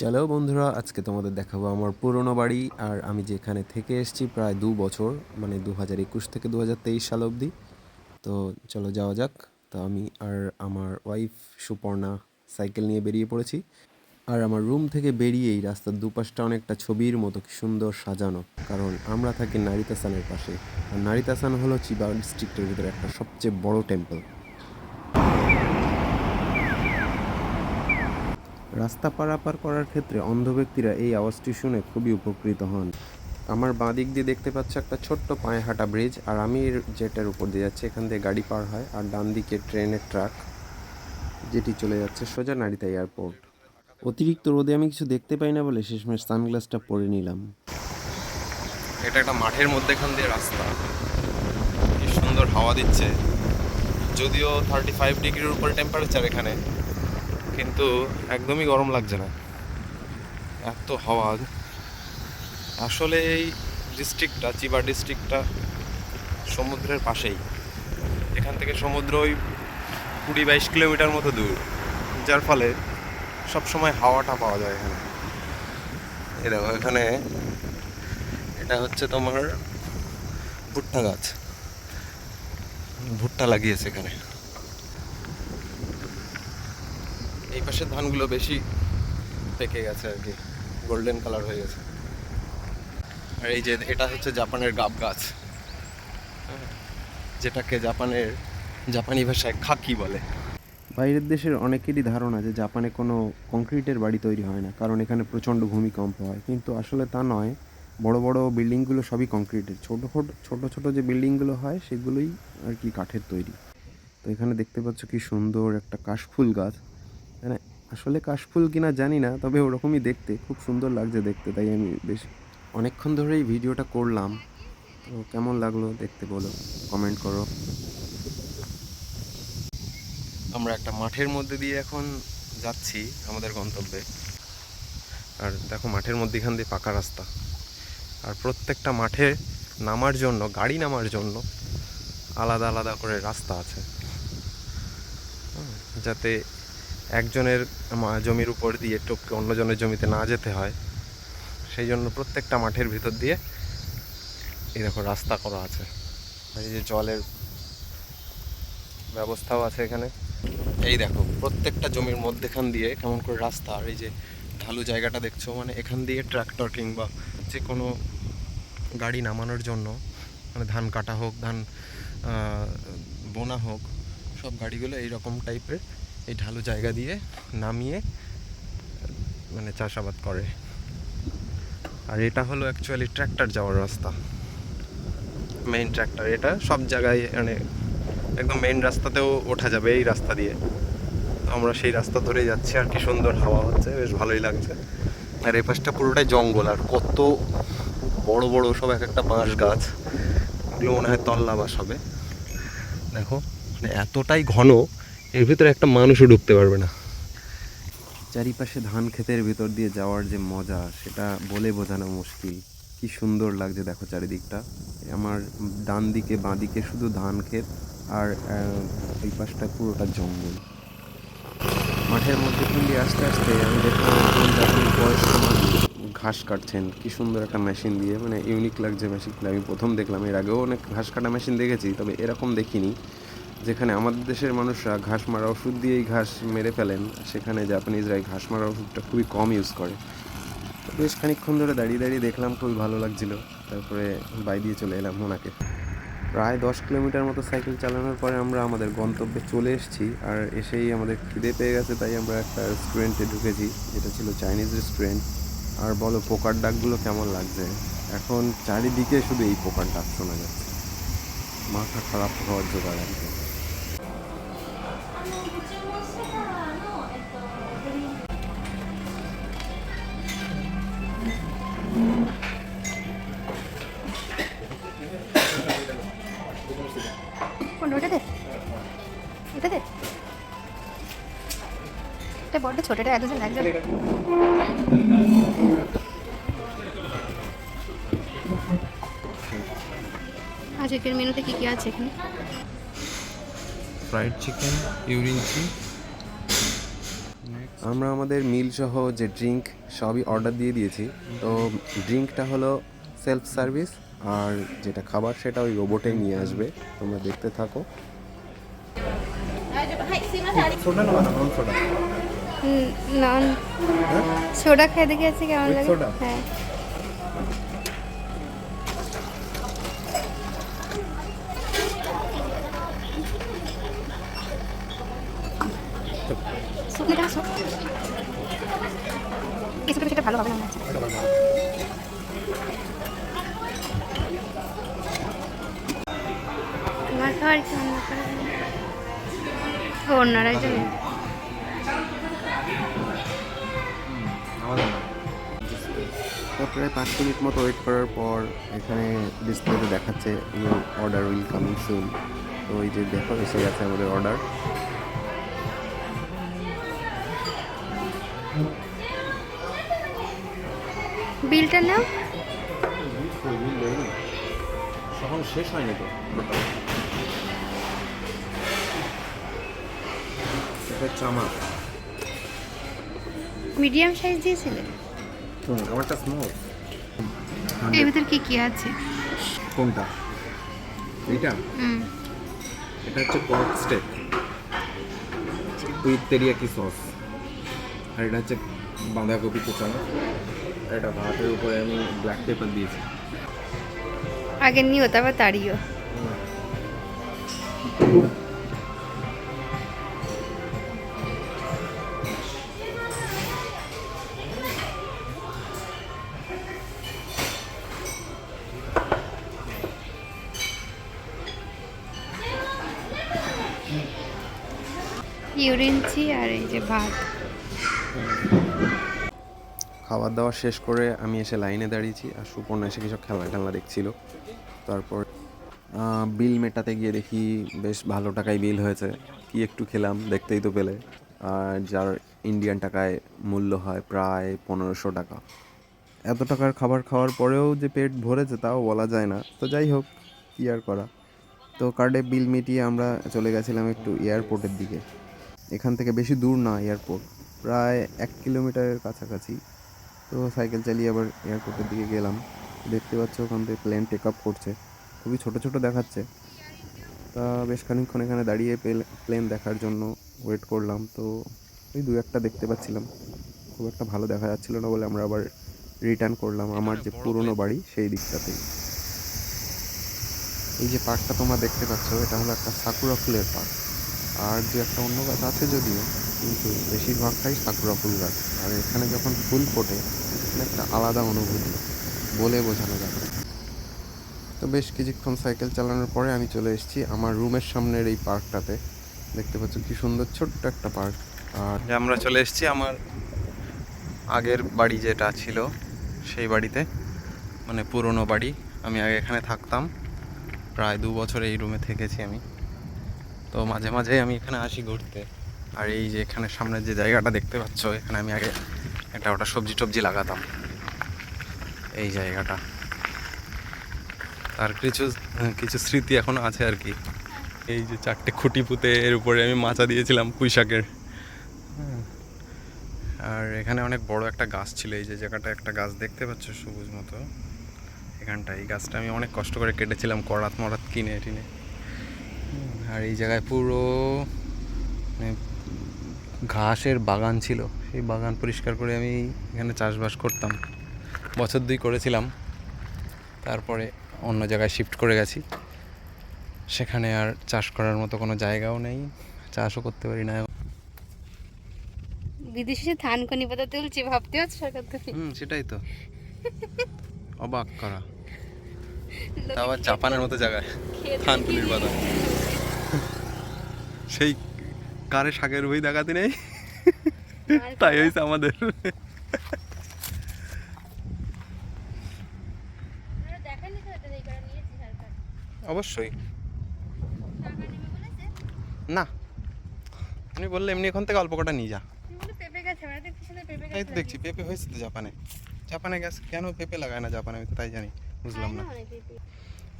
চলো বন্ধুরা, আজকে তোমাদের দেখাবো আমার পুরনো বাড়ি। আর আমি যেখানে থেকে এসেছি প্রায় দু বছর মানে দু হাজার একুশ থেকে দু হাজার তেইশ সাল অবধি। তো চলো যাওয়া যাক। তো আমি আর আমার ওয়াইফ সুপর্ণা সাইকেল নিয়ে বেরিয়ে পড়েছি। আর আমার রুম থেকে বেরিয়েই রাস্তার দুপাশটা অনেকটা ছবির মতো সুন্দর সাজানো। কারণ আমরা থাকি নারিতাসানের পাশে। আর নারিতাসান হলো চিবা ডিস্ট্রিক্টের ভিতরে একটা সবচেয়ে বড় টেম্পল রাস্তা পারাপার করার ক্ষেত্রে অন্ধ ব্যক্তিরা এই আওয়াজটি শুনে খুবই উপকৃত হন। আমার বাঁ দিক দিয়ে দেখতে পাচ্ছি একটা ছোট্ট পায়ে হাঁটা ব্রিজ আর আমি যেটার উপর দিয়ে যাচ্ছি, এখান দিয়ে গাড়ি পার হয়, আর ডান দিকে ট্রেনের ট্রাক যেটি চলে যাচ্ছে সোজা নারিতা এয়ারপোর্ট। অতিরিক্ত রোদে আমি কিছু দেখতে পাই না বলে শেষমেশ সানগ্লাসটা পরে নিলাম। এটা একটা মাঠের মধ্যেখান দিয়ে রাস্তা। সুন্দর হাওয়া দিচ্ছে। যদিও থার্টি ফাইভ ডিগ্রির উপরে টেম্পারেচার এখানে। কিন্তু একদমই গরম লাগছে না। এত হাওয়া। আসলে এই ডিস্ট্রিক্টটা চিবা ডিস্ট্রিক্টটা সমুদ্রের পাশেই। এখান থেকে সমুদ্র ওই কুড়ি বাইশ কিলোমিটার মতো দূর। যার ফলে সব সময় হাওয়াটা পাওয়া যায় এখানে। এ দেখো, এখানে এটা হচ্ছে তোমার ভুট্টা গাছ। ভুট্টা লাগিয়েছে এখানে। এই পাশের ধানগুলো বেশি পেকে গেছে আর কি গোল্ডেন কালার হয়ে গেছে। আর এই যে এটা হচ্ছে জাপানের গাব গাছ। যেটাকে জাপানের, জাপানি ভাষায় খাকি বলে। বাইরের দেশের অনেকেরই ধারণা যে জাপানে কোনো কংক্রিটের বাড়ি তৈরি হয় না, কারণ এখানে প্রচণ্ড ভূমিকম্প হয়। কিন্তু আসলে তা নয়, বড় বড় বিল্ডিংগুলো সবই কংক্রিটের। ছোটো ছোটো ছোটো যে বিল্ডিংগুলো হয়, সেগুলোই আর কি কাঠের তৈরি। তো এখানে দেখতে পাচ্ছ কি সুন্দর একটা কাশফুল গাছ। আসলে কাশফুল কিনা জানি না, তবে ওরকমই দেখতে, খুব সুন্দর লাগছে দেখতে, তাই আমি বেশ অনেকক্ষণ ধরেই ভিডিওটা করলাম। তো কেমন লাগল দেখতে বলো কমেন্ট করো। আমরা একটা মাঠের মধ্যে দিয়ে এখন যাচ্ছি আমাদের গন্তব্যে। আর দেখো মাঠের মধ্যেখান দিয়ে পাকা রাস্তা। আর প্রত্যেকটা মাঠে নামার জন্য, গাড়ি নামার জন্য আলাদা আলাদা করে রাস্তা আছে। যাতে একজনের জমির উপর দিয়ে টপকে অন্যজনের জমিতে না যেতে হয়, সেই জন্য প্রত্যেকটা মাঠের ভিতর দিয়ে এই দেখো রাস্তা করা আছে। এই যে জলের ব্যবস্থাও আছে এখানে। এই দেখো, প্রত্যেকটা জমির মধ্যেখান দিয়ে কেমন করে রাস্তা আর এই যে ঢালু জায়গাটা দেখছ? মানে এখান দিয়ে ট্রাক্টর কিংবা যে কোনো গাড়ি নামানোর জন্য মানে ধান কাটা হোক, ধান বোনা হোক, সব গাড়িগুলো এই রকম টাইপের এই ঢালু জায়গা দিয়ে নামিয়ে মানে চাষাবাদ করে। আর এটা হলো অ্যাকচুয়ালি ট্র্যাক্টর যাওয়ার রাস্তা। মেইন ট্র্যাক্টর এটা সব জায়গায় মানে একদম মেইন রাস্তাতেও ওঠা যাবে এই রাস্তা দিয়ে। আমরা সেই রাস্তা ধরে যাচ্ছি আর কি সুন্দর হাওয়া হচ্ছে, বেশ ভালোই লাগছে। আর এই পাশটা পুরোটাই জঙ্গল, আর কত বড় বড় সব এক একটা বাঁশ গাছ। এগুলো মনে হয় তল্লা বাস হবে। দেখো মানে এতটাই ঘন এর ভিতরে একটা মানুষও ঢুকতে পারবে না। চারিপাশে ধান ক্ষেতের ভিতর দিয়ে যাওয়ার যে মজা, সেটা বলে বোঝানো মুশকিল। কি সুন্দর লাগছে দেখো চারিদিকটা। আমার ডান দিকে বাঁ দিকে শুধু ধান ক্ষেত আর এই পাশটা পুরোটা জঙ্গল। মাঠের মধ্যে দিয়ে আস্তে আস্তে আমি দেখলাম ঘাস কাটছেন। কি সুন্দর একটা মেশিন দিয়ে মানে ইউনিক লাগছে মেশিনটা। আমি প্রথম দেখলাম, এর আগেও অনেক ঘাস কাটা মেশিন দেখেছি, তবে এরকম দেখিনি। যেখানে আমাদের দেশের মানুষরা ঘাস মারা ওষুধ দিয়েই ঘাস মেরে ফেলেন, সেখানে জাপানিজরা এই ঘাস মারা ওষুধটা খুবই কম ইউজ করে। বেশ খানিকক্ষণ ধরে দাঁড়িয়ে দাঁড়িয়ে দেখলাম খুবই ভালো লাগছিল। তারপরে বাই দিয়ে চলে এলাম ওনাকে প্রায় দশ কিলোমিটার মতো সাইকেল চালানোর পরে আমরা আমাদের গন্তব্যে চলে এসেছি আর এসেই আমাদের খিদে পেয়ে গেছে, তাই আমরা একটা রেস্টুরেন্টে ঢুকেছি, যেটা ছিল চাইনিজ রেস্টুরেন্ট আর বলো, পোকার ডাকগুলো কেমন লাগছে? এখন চারিদিকে শুধু এই পোকার ডাক শোনা যাচ্ছে। মাথা খারাপ হওয়ার জোগাড় দে এটা দে। এটা বড্ড ছোটটা এতজন একজন আজকের মেনুতে কি কি আছে এখানে? ফ্রাইড চিকেন ইউরিনচি নেক্সট আমরা আমাদের মিল সহ যে ড্রিঙ্ক সবই অর্ডার দিয়ে দিয়েছি। তো ড্রিঙ্কটা হলো সেলফ সার্ভিস আর যেটা খাবার সেটা ওই রোবটেই নিয়ে আসবে। তোমরা দেখতে থাকো। সোডা না নন সোডা নন সোডা খেয়ে দেখে আছে কেমন লাগে? হ্যাঁ। আসো স্যুপটা ভালো হবে না। অন্যরাই প্রায় পাঁচ মিনিট মতো ওয়েট করার পর এখানে ডিসপ্লেতে দেখাচ্ছে your order will coming soon তো ওই যে দেখো এসে গেছে আমাদের অর্ডার বিলটা নাও। তখন শেষ হয়নি তো? এটা চামা মিডিয়াম সাইজ দিয়েছিলে? আমারটা স্মল এর ভিতর কি কি আছে? কোনটা? হুম। এটা হচ্ছে pork steak with teriyaki sauce আর এটা হচ্ছে বাঁধাকপি কুচানো এটা ভাতের উপরে আমি ব্ল্যাক পেপার দিয়েছি। আগে নিও, তারপর তাড়িও। ইউরিনচি আর এই যে ভাত। খাবার দাওয়া শেষ করে আমি এসে লাইনে দাঁড়িয়েছি আর সুপর্ণা এসে কিছু খেলনা টেলনা দেখছিল। তারপর বিল মেটাতে গিয়ে দেখি বেশ ভালো টাকায় বিল হয়েছে। কি একটু খেলাম, দেখতেই তো পেলে। আর যার ইন্ডিয়ান টাকায় মূল্য হয় প্রায় পনেরোশো টাকা। এত টাকার খাবার খাওয়ার পরেও যে পেট ভরেছে তাও বলা যায় না। তো যাই হোক, কী আর করা? তো কার্ডে বিল মিটিয়ে আমরা চলে গেছিলাম একটু এয়ারপোর্টের দিকে। এখান থেকে বেশি দূর না এয়ারপোর্ট প্রায় এক কিলোমিটারের কাছাকাছি। তো সাইকেল চালিয়ে আবার এয়ারপোর্টের দিকে গেলাম। দেখতে পাচ্ছ ওখান থেকে প্লেন টেক আপ করছে। খুবই ছোট ছোট দেখাচ্ছে। তা বেশ খানিকক্ষণ এখানে দাঁড়িয়ে প্লেন দেখার জন্য ওয়েট করলাম। তো ওই দু একটা দেখতে পাচ্ছিলাম। খুব একটা ভালো দেখা যাচ্ছিল না বলে আমরা আবার রিটার্ন করলাম আমার যে পুরনো বাড়ি সেই দিকটাতেই। এই যে পার্কটা তোমরা দেখতে পাচ্ছ, এটা হলো একটা সাকুরা ফুলের পার্ক আর দু একটা অন্য গাছ আছে যদিও কিন্তু বেশিরভাগটাই সাকুরা ফুল গাছ। আর এখানে যখন ফুল ফোটে এটা একটা আলাদা অনুভূতি, বলে বোঝানো যাবে তো বেশ কিছুক্ষণ সাইকেল চালানোর পরে আমি চলে এসেছি আমার রুমের সামনের এই পার্কটাতে। দেখতে পাচ্ছ কি সুন্দর ছোট্ট একটা পার্ক। আর আমরা চলে এসেছি আমার আগের বাড়ি যেটা ছিল, সেই বাড়িতে মানে পুরনো বাড়ি। আমি আগে এখানে থাকতাম, প্রায় দু বছর এই রুমে থেকেছি আমি। তো মাঝে মাঝে আমি এখানে আসি ঘুরতে। আর এই যে এখানে সামনের যে জায়গাটা দেখতে পাচ্ছ, এখানে আমি আগে একটা ওটা সবজি টবজি লাগাতাম। এই জায়গাটা। আর কিছু কিছু স্মৃতি এখনও আছে আর কি। এই যে চারটে খুঁটি পুঁতে এর উপরে আমি মাচা দিয়েছিলাম পুঁই শাকের হ্যাঁ। আর এখানে অনেক বড় একটা গাছ ছিল, এই যে জায়গাটা একটা গাছ দেখতে পাচ্ছ সবুজ মতো। এখানটা এই গাছটা আমি অনেক কষ্ট করে কেটেছিলাম করাত মরাত কিনে টিনে। আর এই জায়গায় পুরো মানে ঘাসের বাগান ছিল। সেই বাগান পরিষ্কার করে আমি এখানে চাষবাস করতাম। বছর দুই করেছিলাম। তারপরে অন্য জায়গায় শিফট করে গেছি। সেখানে আর চাষ করার মতো কোনো জায়গাও নেই। চাষও করতে পারি না বিদেশে ধানকনি পাতা তুলছি ভাবতে থেকে। হুম সেটাই তো। অবাক করা। তা আবার জাপানের মতো জায়গায় থানকুনির বাদাম সেই কারে শাকের বই দেখাতে নেই? তাই হয়েছে আমাদের। অবশ্যই। না। তুমি বললে এমনি এখান থেকে অল্প কটা নিয়ে যা। গাছ পেঁপে তাই তো দেখছি পেঁপে হয়েছে তো জাপানে। জাপানে গ্যাস কেন পেঁপে লাগায় না জাপানে? আমি তো তাই জানি বুঝলাম না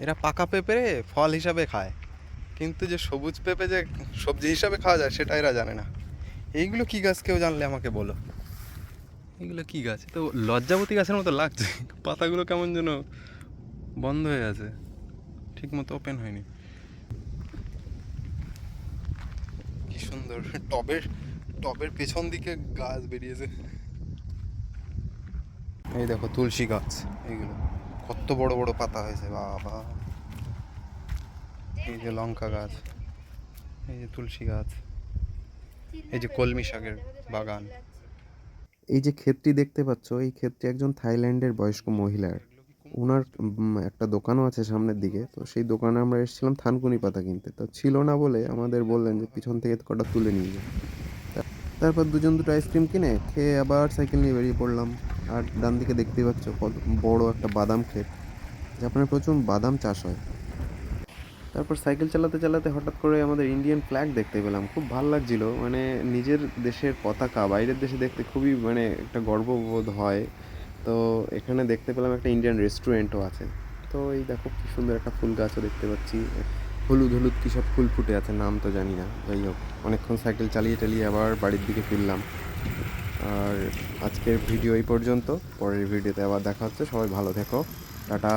এরা পাকা পেঁপে ফল হিসাবে খায়। কিন্তু যে সবুজ পেঁপে যে সবজি হিসাবে খাওয়া যায় সেটা এরা জানে না। এইগুলো কি গাছ কেউ জানলে আমাকে বলো? এগুলো কি গাছ? তো লজ্জাবতী গাছের মতো লাগছে। পাতাগুলো কেমন যেন বন্ধ হয়ে আছে। ঠিক মতো ওপেন হয়নি। কি সুন্দর। টবের টবের পেছন দিকে গাছ বেরিয়েছে। এই দেখো তুলসী গাছ এইগুলো। কত বড় বড় পাতা হয়েছে বাবা। এই যে লঙ্কা গাছ, এই যে তুলসী গাছ, এই যে কলমি শাকের বাগান। এই যে ক্ষেতটি দেখতে পাচ্ছ, এই ক্ষেতটি একজন থাইল্যান্ডের বয়স্ক মহিলার। ওনার একটা দোকানও আছে সামনের দিকে, তো সেই দোকানে আমরা এসেছিলাম থানকুনি পাতা কিনতে। তো ছিল না বলে আমাদের বললেন যে পিছন থেকে কটা তুলে নিয়ে তা- তারপর দুজন দুটো আইসক্রিম কিনে খেয়ে আবার সাইকেল নিয়ে বেরিয়ে পড়লাম। আর ডান দিকে দেখতেই পাচ্ছ কত বড় একটা বাদাম ক্ষেত জাপানে প্রচুর বাদাম চাষ হয়। তারপর সাইকেল চালাতে চালাতে হঠাৎ করে আমাদের ইন্ডিয়ান ফ্ল্যাগ দেখতে পেলাম। খুব ভালো লাগছিল। মানে নিজের দেশের পতাকা, বাইরের দেশে দেখতে খুবই মানে একটা গর্ববোধ হয়। তো এখানে দেখতে পেলাম একটা ইন্ডিয়ান রেস্টুরেন্টও আছে। তো এই দেখো কি সুন্দর একটা ফুল গাছও দেখতে পাচ্ছি। হলুদ হলুদ কী সব ফুল ফুটে আছে নাম তো জানি না। যাই হোক, অনেকক্ষণ সাইকেল চালিয়ে চালিয়ে আবার বাড়ির দিকে ফিরলাম। আর আজকের ভিডিও এই পর্যন্ত। পরের ভিডিওতে আবার দেখা হচ্ছে। সবাই ভালো থেকো। টাটা।